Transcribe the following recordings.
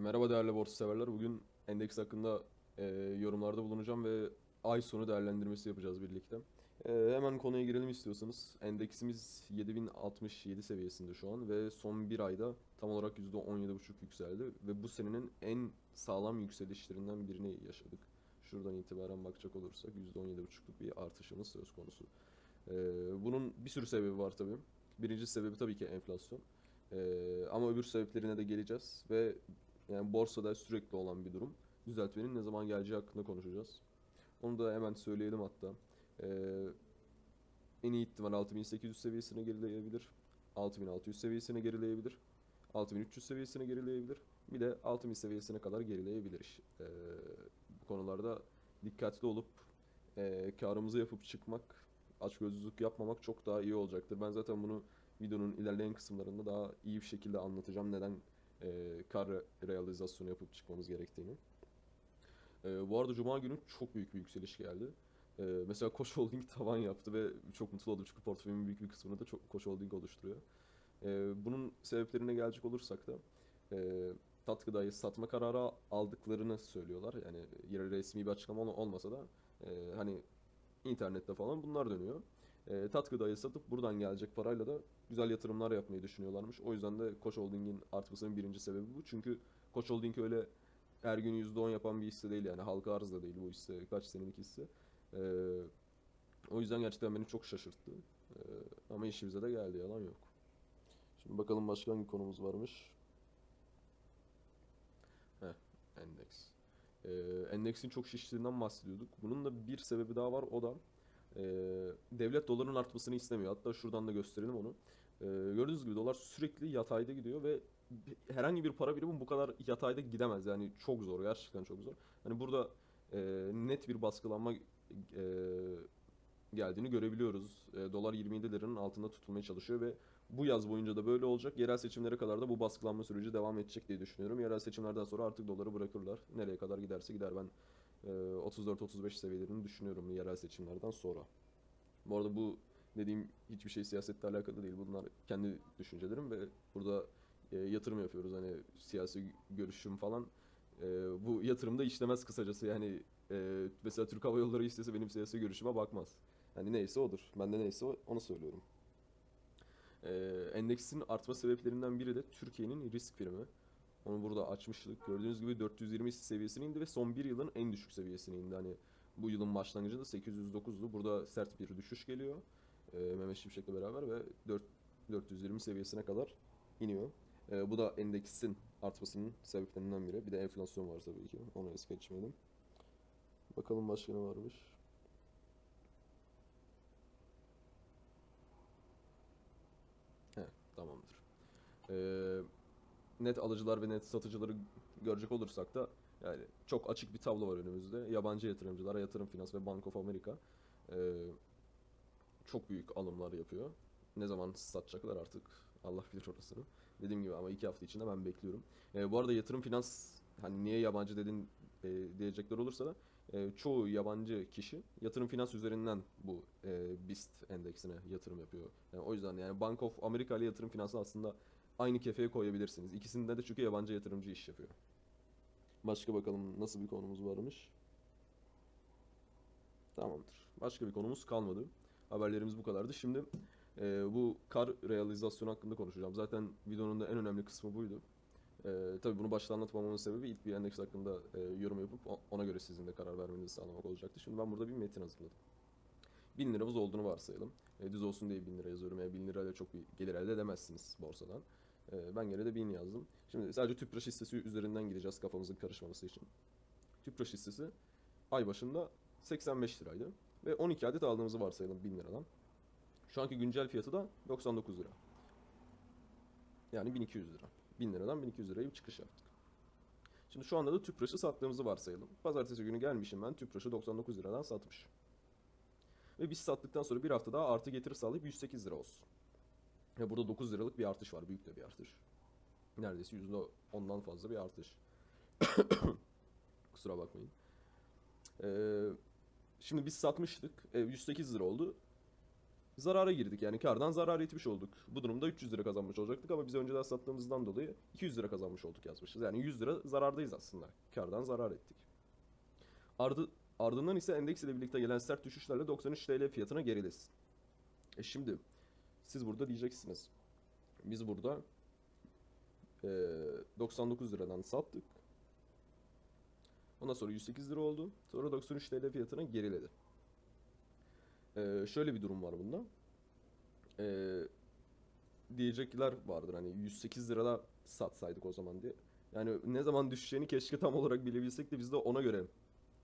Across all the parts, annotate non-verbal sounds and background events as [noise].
Merhaba değerli borsa severler. Bugün endeks hakkında e, yorumlarda bulunacağım ve ay sonu değerlendirmesi yapacağız birlikte. E, hemen konuya girelim istiyorsanız. Endeksimiz 7067 seviyesinde şu an ve son bir ayda tam olarak %17,5 yükseldi ve bu senenin en sağlam yükselişlerinden birini yaşadık. Şuradan itibaren bakacak olursak %17,5'luk bir artışımız söz konusu. E, bunun bir sürü sebebi var tabii. Birinci sebebi tabii ki enflasyon. E, ama öbür sebeplerine de geleceğiz ve yani borsada sürekli olan bir durum. Düzeltmenin ne zaman geleceği hakkında konuşacağız. Onu da hemen söyleyelim hatta. Ee, en iyi ihtimal 6800 seviyesine gerileyebilir. 6600 seviyesine gerileyebilir. 6300 seviyesine gerileyebilir. Bir de 6000 seviyesine kadar gerileyebilir. Ee, bu konularda dikkatli olup e, karımızı yapıp çıkmak, açgözlülük yapmamak çok daha iyi olacaktır. Ben zaten bunu videonun ilerleyen kısımlarında daha iyi bir şekilde anlatacağım. Neden e, kar re- realizasyonu yapıp çıkmamız gerektiğini. E, bu arada Cuma günü çok büyük bir yükseliş geldi. E, mesela Koç Holding [laughs] tavan yaptı ve çok mutlu oldum çünkü portföyümün büyük bir kısmını da çok Koç Holding oluşturuyor. E, bunun sebeplerine gelecek olursak da e, tat gıdayı satma kararı aldıklarını söylüyorlar. Yani yine resmi bir açıklama ol- olmasa da e, hani internette falan bunlar dönüyor. E, tat gıdayı satıp buradan gelecek parayla da güzel yatırımlar yapmayı düşünüyorlarmış. O yüzden de Koç Holding'in artmasının birinci sebebi bu. Çünkü Koç Holding öyle her gün %10 yapan bir hisse değil yani halka arz da değil bu hisse kaç senelik hisse. Ee, o yüzden gerçekten beni çok şaşırttı. Ee, ama işimize de geldi yalan yok. Şimdi bakalım başka hangi konumuz varmış. Heh, endeks. Ee, endeksin çok şiştiğinden bahsediyorduk. Bunun da bir sebebi daha var o da e, devlet doların artmasını istemiyor. Hatta şuradan da gösterelim onu. Ee, gördüğünüz gibi dolar sürekli yatayda gidiyor ve herhangi bir para birimi bu kadar yatayda gidemez. Yani çok zor, gerçekten çok zor. Hani burada e, net bir baskılanma e, geldiğini görebiliyoruz. E, dolar 27 liranın altında tutulmaya çalışıyor ve bu yaz boyunca da böyle olacak. Yerel seçimlere kadar da bu baskılanma süreci devam edecek diye düşünüyorum. Yerel seçimlerden sonra artık doları bırakırlar. Nereye kadar giderse gider ben e, 34-35 seviyelerini düşünüyorum yerel seçimlerden sonra. Bu arada bu dediğim hiçbir şey siyasetle alakalı değil. Bunlar kendi düşüncelerim ve burada e, yatırım yapıyoruz. Hani siyasi görüşüm falan. E, bu yatırımda işlemez kısacası. Yani e, mesela Türk Hava Yolları istese benim siyasi görüşüme bakmaz. Hani neyse odur. Ben de neyse onu söylüyorum. Endeksin artma sebeplerinden biri de Türkiye'nin risk primi. Onu burada açmıştık. Gördüğünüz gibi 420 seviyesine indi ve son bir yılın en düşük seviyesine indi. Hani bu yılın başlangıcında 809'du. Burada sert bir düşüş geliyor. E, Mehmet Şimşek'le beraber ve 4, 420 seviyesine kadar iniyor. E, bu da endeksin artmasının sebeplerinden biri. Bir de enflasyon var tabii ki. Onu es geçmeyelim. Bakalım başka ne varmış. He, tamamdır. Ee, net alıcılar ve net satıcıları görecek olursak da yani çok açık bir tablo var önümüzde. Yabancı yatırımcılar, Yatırım Finans ve Bank of America ee, çok büyük alımlar yapıyor. Ne zaman satacaklar artık Allah bilir orasını. Dediğim gibi ama iki hafta içinde ben bekliyorum. Ee, bu arada Yatırım Finans hani niye yabancı dedin e, diyecekler olursa da e, çoğu yabancı kişi yatırım finans üzerinden bu e, BIST endeksine yatırım yapıyor. Yani o yüzden yani Bank of America ile yatırım finansı aslında aynı kefeye koyabilirsiniz. İkisinde de çünkü yabancı yatırımcı iş yapıyor. Başka bakalım nasıl bir konumuz varmış. Tamamdır. Başka bir konumuz kalmadı. Haberlerimiz bu kadardı. Şimdi e, bu kar realizasyonu hakkında konuşacağım. Zaten videonun da en önemli kısmı buydu. Ee, tabii bunu başta anlatmamamın sebebi ilk bir endeks hakkında e, yorum yapıp ona göre sizin de karar vermenizi sağlamak olacaktı. Şimdi ben burada bir metin hazırladım. 1000 liramız olduğunu varsayalım. E, düz olsun diye 1000 lira yazıyorum. Yani 1000 lirayla çok bir gelir elde edemezsiniz borsadan. E, ben gene de 1000 yazdım. Şimdi sadece Tüpraş hissesi üzerinden gideceğiz kafamızın karışmaması için. Tüpraş hissesi ay başında 85 liraydı. Ve 12 adet aldığımızı varsayalım 1000 liradan. Şu anki güncel fiyatı da 99 lira. Yani 1200 lira. 1000 liradan 1200 liraya bir çıkış yaptık. Şimdi şu anda da Tüpraş'ı sattığımızı varsayalım. Pazartesi günü gelmişim ben Tüpraş'ı 99 liradan satmış. Ve biz sattıktan sonra bir hafta daha artı getiri sağlayıp 108 lira olsun. Ve burada 9 liralık bir artış var. Büyük de bir artış. Neredeyse %10'dan fazla bir artış. [coughs] Kusura bakmayın. Ee, şimdi biz satmıştık. E, 108 lira oldu. zarara girdik. Yani kardan zarar etmiş olduk. Bu durumda 300 lira kazanmış olacaktık ama biz önceden sattığımızdan dolayı 200 lira kazanmış olduk yazmışız. Yani 100 lira zarardayız aslında. Kardan zarar ettik. Ardı, ardından ise endeks ile birlikte gelen sert düşüşlerle 93 TL fiyatına gerilesin. E şimdi siz burada diyeceksiniz. Biz burada eee, 99 liradan sattık. Ondan sonra 108 lira oldu. Sonra 93 TL fiyatına geriledi. Eee, şöyle bir durum var bunda. Eee diyecekler vardır hani 108 lirada satsaydık o zaman diye. Yani ne zaman düşeceğini keşke tam olarak bilebilsek de biz de ona göre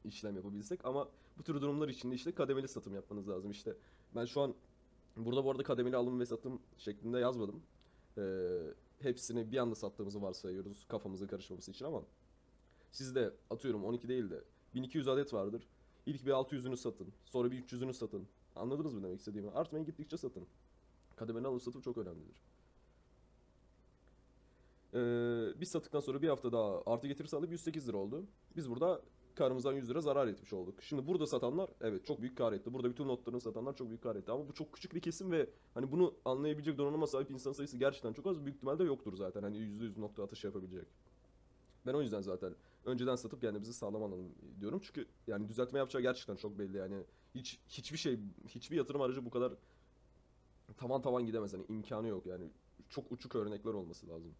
işlem yapabilsek ama bu tür durumlar için de işte kademeli satım yapmanız lazım. İşte ben şu an burada bu arada kademeli alım ve satım şeklinde yazmadım. Ee, hepsini bir anda sattığımızı varsayıyoruz kafamızın karışmaması için ama siz de atıyorum 12 değil de 1200 adet vardır. İlk bir 600'ünü satın. Sonra bir 300'ünü satın. Anladınız mı demek istediğimi? Artmayın gittikçe satın. Kademeli alım satım çok önemlidir. Ee, biz sattıktan sonra bir hafta daha artı getiri sağlayıp 108 lira oldu. Biz burada karımızdan 100 lira zarar etmiş olduk. Şimdi burada satanlar evet çok büyük kar etti. Burada bütün notlarını satanlar çok büyük kar etti. Ama bu çok küçük bir kesim ve hani bunu anlayabilecek donanıma sahip insan sayısı gerçekten çok az. Büyük ihtimalle yoktur zaten. Hani %100 nokta atış yapabilecek. Ben o yüzden zaten önceden satıp kendimizi sağlam alalım diyorum. Çünkü yani düzeltme yapacağı gerçekten çok belli. Yani hiç hiçbir şey hiçbir yatırım aracı bu kadar tavan tavan gidemez. Hani imkanı yok yani. Çok uçuk örnekler olması lazım.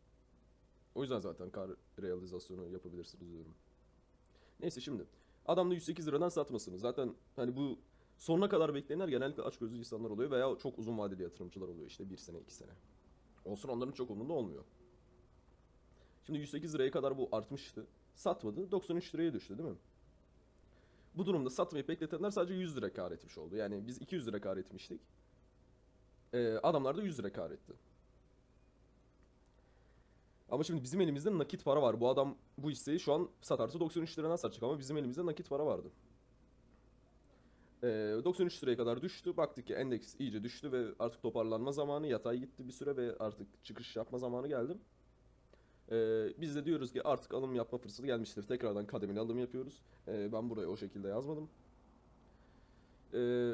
O yüzden zaten kar realizasyonu yapabilirsiniz diyorum. Neyse şimdi. Adam da 108 liradan satmasını. Zaten hani bu sonuna kadar bekleyenler genellikle açgözlü insanlar oluyor veya çok uzun vadeli yatırımcılar oluyor. işte bir sene iki sene. Olsun onların çok umurunda olmuyor. Şimdi 108 liraya kadar bu artmıştı. Satmadı. 93 liraya düştü değil mi? Bu durumda satmayıp bekletenler sadece 100 lira kar etmiş oldu. Yani biz 200 lira kar etmiştik. Ee, adamlar da 100 lira kar etti. Ama şimdi bizim elimizde nakit para var. Bu adam bu hisseyi şu an satarsa 93 liradan satacak ama bizim elimizde nakit para vardı. Ee, 93 liraya kadar düştü. Baktık ki endeks iyice düştü ve artık toparlanma zamanı. Yatay gitti bir süre ve artık çıkış yapma zamanı geldi. Ee, biz de diyoruz ki artık alım yapma fırsatı gelmiştir. Tekrardan kademeli alım yapıyoruz. Ee, ben buraya o şekilde yazmadım. Ee,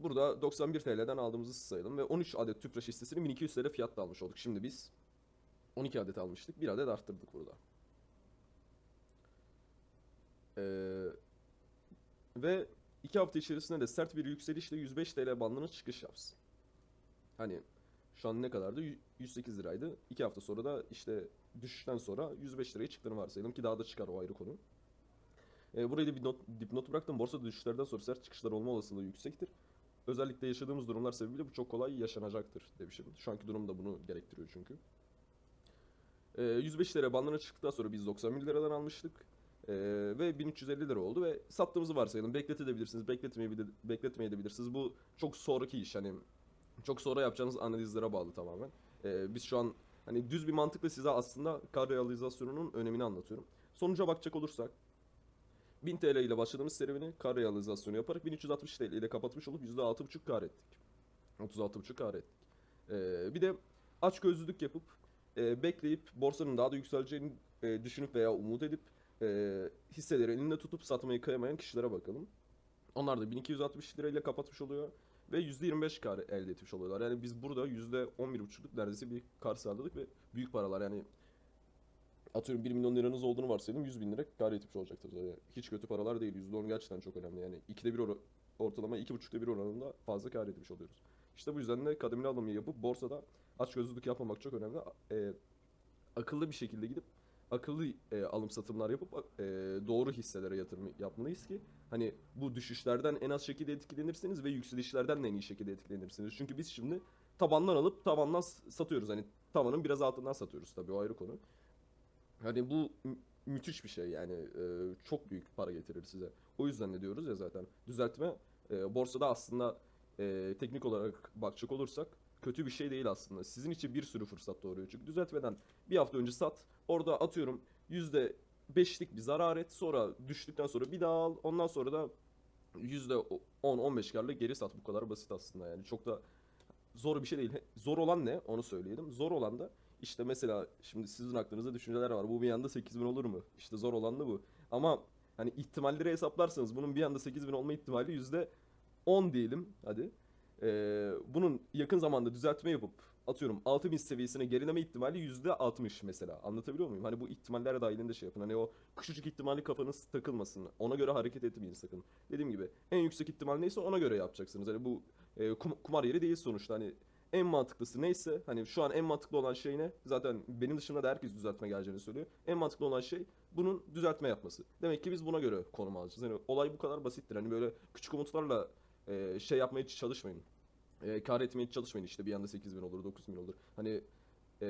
burada 91 TL'den aldığımızı sayalım ve 13 adet tüpraş hissesini 1200 TL fiyatla almış olduk. Şimdi biz 12 adet almıştık. Bir adet arttırdık burada. Ee, ve 2 hafta içerisinde de sert bir yükselişle 105 TL bandına çıkış yapsın. Hani şu an ne kadardı? Yü- 108 liraydı. 2 hafta sonra da işte düşüşten sonra 105 liraya çıktığını varsayalım ki daha da çıkar o ayrı konu. Ee, burayı da bir not, dipnot bıraktım. Borsa düşüşlerden sonra sert çıkışlar olma olasılığı yüksektir. Özellikle yaşadığımız durumlar sebebiyle bu çok kolay yaşanacaktır demişim. Şu anki durum da bunu gerektiriyor çünkü. Ee, 105 lira bandına çıktıktan sonra biz 91 liradan almıştık. Ee, ve 1350 lira oldu ve sattığımızı varsayalım. Bekletebilirsiniz, bekletmeyebilir, bekletmeyebilirsiniz. Bu çok sonraki iş. Hani çok sonra yapacağınız analizlere bağlı tamamen. Ee, biz şu an hani düz bir mantıkla size aslında kar realizasyonunun önemini anlatıyorum. Sonuca bakacak olursak 1000 TL ile başladığımız serüveni kar realizasyonu yaparak 1360 TL ile kapatmış olup %6,5 kar ettik. 36,5 kar ettik. Ee, bir de aç gözlülük yapıp e, bekleyip borsanın daha da yükseleceğini e, düşünüp veya umut edip e, hisseleri elinde tutup satmayı kıyamayan kişilere bakalım. Onlar da 1260 lirayla kapatmış oluyor ve %25 kar elde etmiş oluyorlar. Yani biz burada %11,5'luk neredeyse bir kar sağladık ve büyük paralar yani atıyorum 1 milyon liranız olduğunu varsayalım 100 bin lira kar etmiş olacaktır. Yani hiç kötü paralar değil. %10 gerçekten çok önemli. Yani 2'de 1 or- ortalama 2,5'te 1 oranında fazla kar etmiş oluyoruz. İşte bu yüzden de kademeli alımı yapıp borsada açgözlülük yapmamak çok önemli. E, akıllı bir şekilde gidip akıllı e, alım satımlar yapıp e, doğru hisselere yatırım yapmalıyız ki hani bu düşüşlerden en az şekilde etkilenirsiniz ve yükselişlerden de en iyi şekilde etkilenirsiniz. Çünkü biz şimdi tabandan alıp tabandan satıyoruz. Hani tavanın biraz altından satıyoruz tabii o ayrı konu. Hani bu mü- müthiş bir şey yani e, çok büyük para getirir size. O yüzden de diyoruz ya zaten düzeltme e, borsada aslında e, teknik olarak bakacak olursak kötü bir şey değil aslında. Sizin için bir sürü fırsat doğuruyor. Çünkü düzeltmeden bir hafta önce sat. Orada atıyorum yüzde beşlik bir zarar et. Sonra düştükten sonra bir daha al. Ondan sonra da yüzde 10-15 karla geri sat. Bu kadar basit aslında yani. Çok da zor bir şey değil. Zor olan ne? Onu söyleyelim. Zor olan da işte mesela şimdi sizin aklınızda düşünceler var. Bu bir anda 8000 olur mu? İşte zor olan da bu. Ama hani ihtimalleri hesaplarsanız bunun bir anda 8000 olma ihtimali yüzde 10 diyelim hadi. Ee, bunun yakın zamanda düzeltme yapıp atıyorum 6000 seviyesine gerileme ihtimali %60 mesela. Anlatabiliyor muyum? Hani bu ihtimaller dahilinde şey yapın. Hani o küçücük ihtimali kafanız takılmasın. Ona göre hareket etmeyin sakın. Dediğim gibi en yüksek ihtimal neyse ona göre yapacaksınız. Hani bu e, kum- kumar yeri değil sonuçta. Hani en mantıklısı neyse hani şu an en mantıklı olan şey ne? Zaten benim dışında da herkes düzeltme geleceğini söylüyor. En mantıklı olan şey bunun düzeltme yapması. Demek ki biz buna göre konum alacağız. Hani olay bu kadar basittir. Hani böyle küçük umutlarla e, şey yapmaya çalışmayın. E, kar etmeye çalışmayın işte bir anda 8000 olur 9000 olur. Hani e,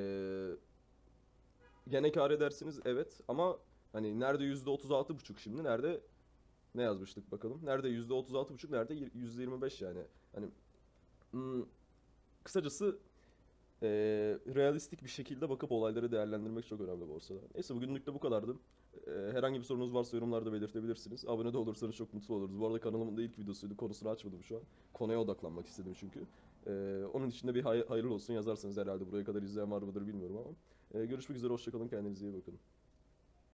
gene kar edersiniz evet ama hani nerede %36,5 şimdi nerede ne yazmıştık bakalım. Nerede %36,5 nerede %25 yani. Hani hmm, kısacası e, realistik bir şekilde bakıp olayları değerlendirmek çok önemli borsada. Neyse bugünlük de bu kadardı. E, herhangi bir sorunuz varsa yorumlarda belirtebilirsiniz. Abone de olursanız çok mutlu oluruz. Bu arada kanalımın da ilk videosuydu. Konusunu açmadım şu an. Konuya odaklanmak istedim çünkü. E, onun için de bir hay- hayırlı olsun yazarsanız herhalde buraya kadar izleyen var mıdır bilmiyorum ama. E, görüşmek üzere, hoşçakalın, kendinize iyi bakın.